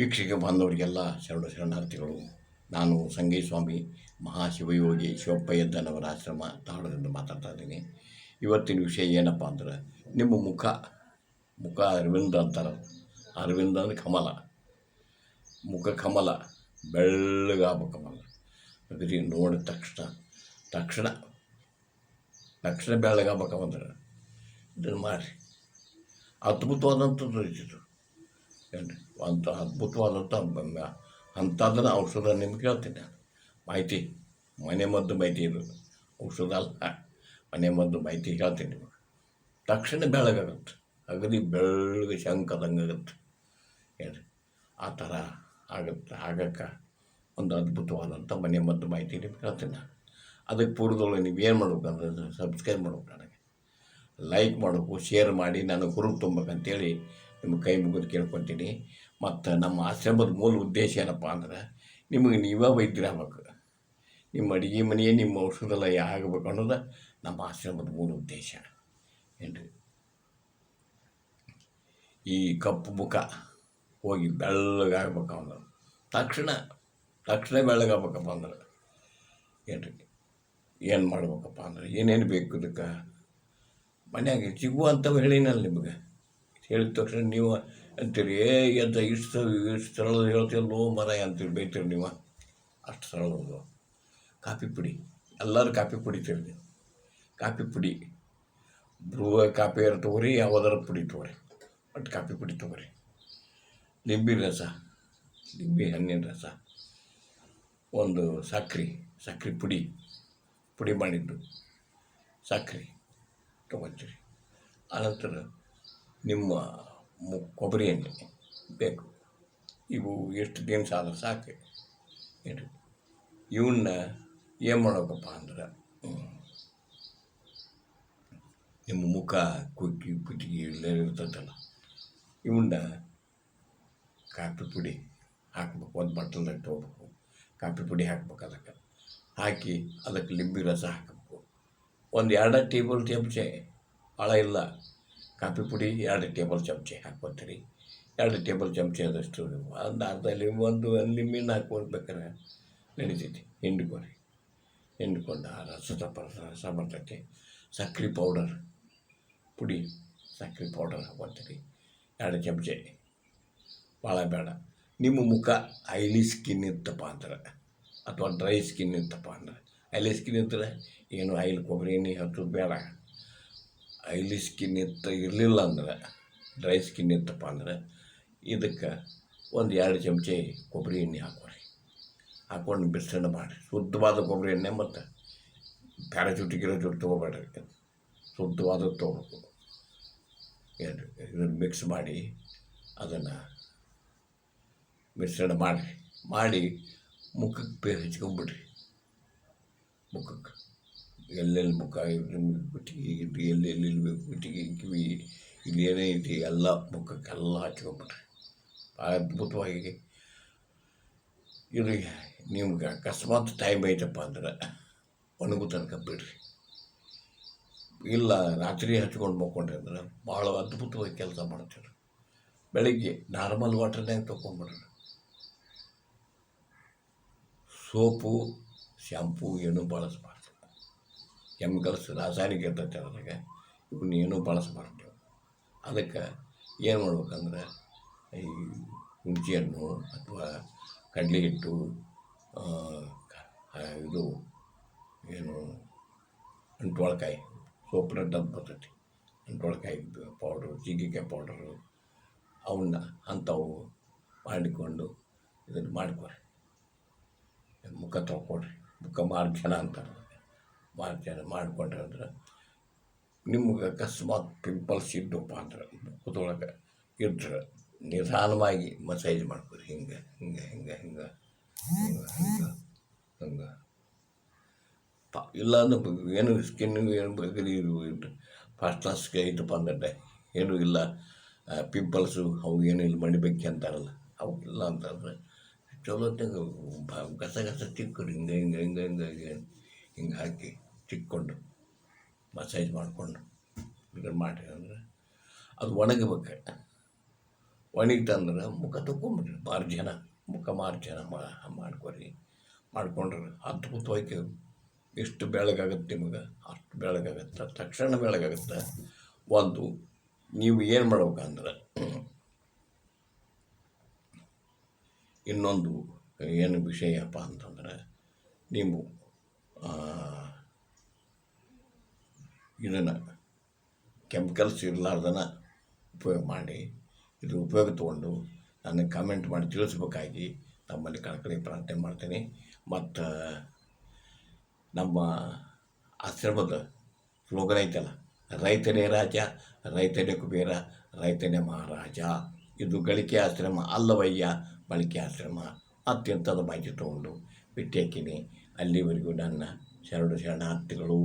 ವೀಕ್ಷಕ ಬಾಂಧವರಿಗೆಲ್ಲ ಶರಣ ಶರಣಾರ್ಥಿಗಳು, ನಾನು ಸಂಗೈ ಸ್ವಾಮಿ ಮಹಾಶಿವಯೋಗಿ ಶಿವಪ್ಪಯ್ಯದ್ದನವರ ಆಶ್ರಮ ತಾಳದಿಂದ ಮಾತಾಡ್ತಾ ಇದ್ದೀನಿ. ಇವತ್ತಿನ ವಿಷಯ ಏನಪ್ಪ ಅಂದ್ರೆ, ನಿಮ್ಮ ಮುಖ ಮುಖ ಅರವಿಂದ ಅಂತಾರೆ. ಅರವಿಂದ ಅಂದರೆ ಕಮಲ. ಮುಖ ಕಮಲ ಬೆಳ್ಳಗಾಗಬೇಕು ಕಮಲ. ಅಗದಿ ನೋಡಿದ ತಕ್ಷಣ ತಕ್ಷಣ ತಕ್ಷಣ ಬೆಳ್ಳಗಾಗಬೇಕು ಅಂದ್ರೆ, ಇದನ್ನು ಮಾಡಿರಿ. ಅದ್ಭುತವಾದಂಥದ್ದು ಇದು ಅಂತ ಅದ್ಭುತವಾದಂಥ ಅಂಥದ್ದನ್ನು ಔಷಧ ನಿಮ್ಗೆ ಹೇಳ್ತೀನಿ. ನಾನು ಮಾಹಿತಿ, ಮನೆ ಮದ್ದು ಮಾಹಿತಿ ಇದು ಔಷಧ ಅಲ್ಲ. ಮನೆ ಮದ್ದು ಮಾಹಿತಿ ಹೇಳ್ತೀನಿ ನಿಮಗೆ. ತಕ್ಷಣ ಬೆಳಗಾಗುತ್ತೆ. ಅಗದಿ ಬೆಳಗ್ಗೆ ಶಂಕದಂಗೆ ಆಗುತ್ತೆ. ಏನು ಆ ಥರ ಆಗುತ್ತೆ. ಆಗಕ್ಕೆ ಒಂದು ಅದ್ಭುತವಾದಂಥ ಮನೆ ಮದ್ದು ಮಾಹಿತಿ ನಿಮ್ಗೆ ಹೇಳ್ತೀನಿ ನಾನು. ಅದಕ್ಕೆ ಪೂರ್ವದೊಳಗೆ ನೀವು ಏನು ಮಾಡ್ಬೇಕಂದ್ರೆ ಸಬ್ಸ್ಕ್ರೈಬ್ ಮಾಡ್ಬೇಕು ನನಗೆ. ಲೈಕ್ ಮಾಡಬೇಕು, ಶೇರ್ ಮಾಡಿ. ನನಗೆ ಹುರುಪು ತುಂಬಬೇಕಂತೇಳಿ ನಿಮ್ಮ ಕೈ ಮುಗಿದು ಕೇಳ್ಕೊತೀನಿ. ಮತ್ತು ನಮ್ಮ ಆಶ್ರಮದ ಮೂಲ ಉದ್ದೇಶ ಏನಪ್ಪ ಅಂದ್ರೆ ನಿಮಗೆ ನೀವೇ ವೈದ್ಯರಾಗಬೇಕು ನಿಮ್ಮ ಅಡುಗೆ ಮನೆಯೇ ನಿಮ್ಮ ಔಷಧಾಲಯ ಆಗಬೇಕು ಅನ್ನೋದು ನಮ್ಮ ಆಶ್ರಮದ ಮೂಲ ಉದ್ದೇಶ. ಏನು ಈ ಕಪ್ಪು ಮುಖ ಹೋಗಿ ಬೆಳ್ಳಗಾಗಬೇಕು ಅಂದ್ರೆ, ತಕ್ಷಣ ತಕ್ಷಣ ಬೆಳ್ಳಗಾಗ್ಬೇಕಪ್ಪ ಅಂದ್ರೆ ಏನು ಏನು ಮಾಡ್ಬೇಕಪ್ಪ ಅಂದ್ರೆ ಏನೇನು ಬೇಕು ಇದಕ್ಕೆ? ಮನ್ಯಾಗ ಸಿಗುವಂಥವು ಹೇಳಿನಲ್ಲ ನಿಮಗೆ. ಹೇಳಿದ ತಕ್ಷಣ ನೀವು ಅಂತೀರಿ, ಏ, ಎಂತ ಇಷ್ಟು ಇಷ್ಟು ಸರಳ ಹೇಳ್ತೀರಲ್ಲೋ ಮರ ಅಂತೀರಿ, ಬೈತೀರಿ ನೀವು. ಅಷ್ಟು ಅದು ಕಾಫಿ ಪುಡಿ. ಎಲ್ಲರೂ ಕಾಫಿ ಕುಡಿತೀರಿ ನೀವು ಕಾಫಿ ಪುಡಿ. ಬ್ರೂ ಕಾಫಿ ತೊಗೊರಿ, ಯಾವುದಾರ ಪುಡಿ ತೊಗೊರಿ. ಒಟ್ಟು ಕಾಫಿ ಪುಡಿ ತೊಗೊರಿ. ನಿಂಬೆ ರಸ, ನಿಂಬೆ ಹಣ್ಣಿನ ರಸ. ಒಂದು ಸಕ್ರೆ ಸಕ್ರೆ ಪುಡಿ. ಪುಡಿ ಮಾಡಿದ್ದು. ಸಕ್ರೆ ತೊಗೊತೀರಿ. ಆನಂತರ ನಿಮ್ಮ ಕೊಬ್ಬರಿ ಎಣ್ಣೆ ಬೇಕು. ಇವು ಎಷ್ಟು ದಿನ ಸಾಲ ಸಾಕು. ಏನು ಇವನ್ನ ಏನು ಮಾಡೋಕಪ್ಪ ಅಂದ್ರೆ ನಿಮ್ಮ ಮುಖ ಕುಕ್ಕಿ ಕುತ್ತಿಗೆ ಇಲ್ಲ ಇರ್ತೈತಲ್ಲ ಇವನ್ನ ಕಾಫಿ ಪುಡಿ ಹಾಕ್ಬೇಕು. ಒಂದು ಬಟ್ಟಲ್ದಾಗ ತೊಗೋಬೇಕು ಕಾಫಿ ಪುಡಿ ಹಾಕ್ಬೇಕು ಅದಕ್ಕೆ. ಹಾಕಿ ಅದಕ್ಕೆ ಲಿಂಬಿ ರಸ ಹಾಕಬೇಕು. ಒಂದು ಎರಡು ಟೇಬಲ್ ಚಮಚೆ ಭಾಳ ಇಲ್ಲ. ಕಾಫಿ ಪುಡಿ, ಎರಡು ಟೇಬಲ್ ಚಮಚೆ ಹಾಕ್ಕೊತೀರಿ. ಎರಡು ಟೇಬಲ್ ಚಮಚೆ ಆದಷ್ಟು ಒಂದು ಅರ್ಧ ಲಿಮ್ ಒಂದು ಲಿಂಬಿನ ಹಾಕ್ಕೊಳ್ಬೇಕಾರೆ ನಡೀತೈತಿ. ಹಿಂಡ್ಕೊರಿ. ಹಿಂಡ್ಕೊಂಡು ಆ ರಸದ ಪ- ರಸ ಬರ್ತೈತಿ ಸಕ್ರೆ ಪೌಡರ್, ಪುಡಿ, ಸಕ್ರೆ ಪೌಡರ್ ಹಾಕ್ಕೊತೀರಿ. ಎರಡು ಚಮಚೆ. ಭಾಳ ಬೇಡ. ನಿಮ್ಮ ಮುಖ ಐಲಿ ಸ್ಕಿನ್ ಇತ್ತಪ್ಪ ಅಂದ್ರೆ, ಅಥವಾ ಡ್ರೈ ಸ್ಕಿನ್ ಇತ್ತಪ್ಪ ಅಂದ್ರೆ. ಐಲಿ ಸ್ಕಿನ್ ಇದ್ದರೆ ಏನು ಐಲ್ ಕೊಬ್ಬರಿ ಎಣ್ಣೆ ಹಚ್ಚೋದು ಬೇಡ. ಐಲಿ ಸ್ಕಿನ್ ಇತ್ತ ಇರಲಿಲ್ಲ ಅಂದ್ರೆ ಡ್ರೈ ಸ್ಕಿನ್ ಇತ್ತಪ್ಪ ಅಂದ್ರೆ, ಇದಕ್ಕೆ ಒಂದು ಎರಡು ಚಮಚೆ ಕೊಬ್ಬರಿ ಎಣ್ಣೆ ಹಾಕೋರಿ ಹಾಕೊಂಡು ಮಿಶ್ರಣ ಮಾಡಿರಿ. ಶುದ್ಧವಾದ ಕೊಬ್ಬರಿ ಎಣ್ಣೆ ಮತ್ತು ಪ್ಯಾರಾಚೂಟ್ ಗಿರಾಚೂಟ್ ತೊಗೋಬೇಡ್ರಿ ಶುದ್ಧವಾದ ತೊಗೋಬೇಕು. ಏನು ಇದನ್ನು ಮಿಕ್ಸ್ ಮಾಡಿ ಅದನ್ನು ಮಿಶ್ರಣ ಮಾಡಿರಿ. ಮಾಡಿ ಮುಖಕ್ಕೆ ಪೇ ಹಚ್ಕೊಂಬಿಡ್ರಿ. ಮುಖಕ್ಕೆ. ಎಲ್ಲೆಲ್ಲಿ ಮುಖ ಕುತ್ತಿಗೆ ಗಿಟ್ಟಿಗೆ ಎಲ್ಲೆಲ್ಲಿ ಕುತ್ತಿಗೆ ಕಿವಿ ಇಲ್ಲಿ ಏನೇ ಐತಿ ಎಲ್ಲ ಮುಖಕ್ಕೆಲ್ಲ ಹಚ್ಕೊಂಬಿಡ್ರಿ ಅದ್ಭುತವಾಗಿ ಇದು ನಿಮ್ಗೆ ಅಕಸ್ಮಾತ್ ಟೈಮ್ ಐತಪ್ಪ ಅಂದ್ರೆ ಒಣಗು ತನಕ ಬಿಡ್ರಿ. ಇಲ್ಲ, ರಾತ್ರಿ ಹಚ್ಕೊಂಡು ಮಕ್ಕೊಂಡ್ರಿ ಅಂದ್ರೆ ಭಾಳ ಅದ್ಭುತವಾಗಿ ಕೆಲಸ ಮಾಡ್ತೀರಿ. ಬೆಳಿಗ್ಗೆ ನಾರ್ಮಲ್ ವಾಟರ್ನಾಗ ತೊಗೊಂಬಿಡ್ರಿ ಸೋಪು ಶ್ಯಾಂಪೂ ಏನೂ ಬಳಸಬಾರ್ದು. ಕೆಮಿಕಲ್ಸ್ ರಾಸಾಯನಿಕ ಇರ್ತೈತೆ ಅದ್ರಾಗ ಇವನ್ನ ಏನೂ ಬಳಸಬಾರ್ದು ಅದಕ್ಕೆ ಏನು ಮಾಡ್ಬೇಕಂದ್ರೆ, ಈ ಹುಣಸೆ ಹಣ್ಣು ಅಥವಾ ಕಡಲೆ ಹಿಟ್ಟು ಇದು ಏನು, ಅಂಟ್ವಾಳಕಾಯಿ ಸೋಪ್ರೆಡ್ ಅಂತ ಬರ್ತೈತಿ. ಅಂಟ್ವಾಳಕಾಯಿ ಪೌಡ್ರು ಜೀಗಿಕಾಯಿ ಪೌಡ್ರು ಅವನ್ನ ಅಂಥವು ಮಾಡಿಕೊಂಡು ಇದನ್ನು ಮಾಡಿಕೊಡ್ರಿ ಮುಖ ತೊಳ್ಕೊಡ್ರಿ ಮುಖ ಮಾರ್ಜನ ಅಂತಾರೆ. ಮಾರ್ಜನ ಮಾಡಿಕೊಂಡ್ರೆ ಅಂದ್ರೆ ನಿಮ್ಗೆ ಅಕಸ್ಮಾತ್ ಪಿಂಪಲ್ಸ್ ಇದ್ದಪ್ಪ ಅಂದ್ರೆ ಮುಖದೊಳಗೆ ಇದ್ರೆ ನಿಧಾನವಾಗಿ ಮಸಾಜ್ ಮಾಡ್ಕೊರಿ. ಹಿಂಗೆ ಹಿಂಗೆ ಹಿಂಗೆ ಹಿಂಗೆ ಹಿಂಗೆ ಹಿಂಗೆ ಪ, ಇಲ್ಲ ಅಂದ್ರೆ ಏನು ಸ್ಕಿನ್ ಏನು ಬಗ್ಗೆ ಫಸ್ಟ್ ಕ್ಲಾಸ್ ಐತಪ್ಪ ಅಂದ್ರೆ ಏನೂ ಇಲ್ಲ. ಪಿಂಪಲ್ಸು ಅವು ಏನು ಇಲ್ಲಿ ಮಣಿಬೇಕು ಅಂತಾರಲ್ಲ, ಅವು ಇಲ್ಲ ಅಂತಂದ್ರೆ ಚಲೋ ಗಸ ಗಸ ತಿಕ್ಕರು. ಹಿಂಗೆ ಹಿಂಗೆ ಹಿಂಗೆ ಹಿಂಗೆ ಹಿಂಗೆ ಹಿಂಗೆ ಹಾಕಿ. ಮಸಾಜ್ ಮಾಡಿಕೊಂಡು ಇದನ್ನು ಮಾಡಿ ಅಂದರೆ ಅದು ಒಣಗಬೇಕು. ಒಣಗಿತಂದ್ರೆ ಮುಖ ತಗೊಂಬಿಡ್ರಿ ಮಾರ್ಜನ, ಮುಖ ಮಾರ್ಜನ ಮಾಡ್ಕೊರಿ. ಮಾಡ್ಕೊಂಡ್ರೆ ಅದ್ಭುತವಾಗಿ ಎಷ್ಟು ಬೆಳಗಾಗತ್ತೆ ನಿಮಗೆ? ಅಷ್ಟು ಬೆಳಗಾಗತ್ತೆ ತಕ್ಷಣ ಬೆಳಗಾಗತ್ತೆ. ಒಂದು, ನೀವು ಏನು ಮಾಡ್ಬೇಕಂದ್ರೆ ಇನ್ನೊಂದು ಏನು ವಿಷಯಪ್ಪ ಅಂತಂದ್ರೆ, ನೀವು ಇದನ್ನು ಕೆಮಿಕಲ್ಸ್ ಇರಲಾರ್ದನ ಉಪಯೋಗ ಮಾಡಿ, ಇದು ಉಪಯೋಗ ತೊಗೊಂಡು ನನಗೆ ಕಮೆಂಟ್ ಮಾಡಿ ತಿಳಿಸ್ಬೇಕಾಗಿ ನಮ್ಮಲ್ಲಿ ಕಳಕಳಿ ಪ್ರಾರ್ಥನೆ ಮಾಡ್ತೀನಿ. ಮತ್ತು ನಮ್ಮ ಆಶ್ರಮದ ಸ್ಲೋಗನ್ ಐತಲ್ಲ, ರೈತನೇ ರಾಜ, ರೈತನೇ ಕುಬೇರ, ರೈತನೇ ಮಹಾರಾಜ. ಇದು ಗಳಿಕೆ ಆಶ್ರಮ ಅಲ್ಲವಯ್ಯ ಬಳಕೆ ಆಶ್ರಮ ಅತ್ಯಂತದ ಮಾಹಿತಿ ತೊಗೊಂಡು ಭೇಟಿ ಹಾಕಿನಿ ಅಲ್ಲಿವರೆಗೂ ನನ್ನ ಶರಣ ಶರಣಾರ್ಥಿಗಳು.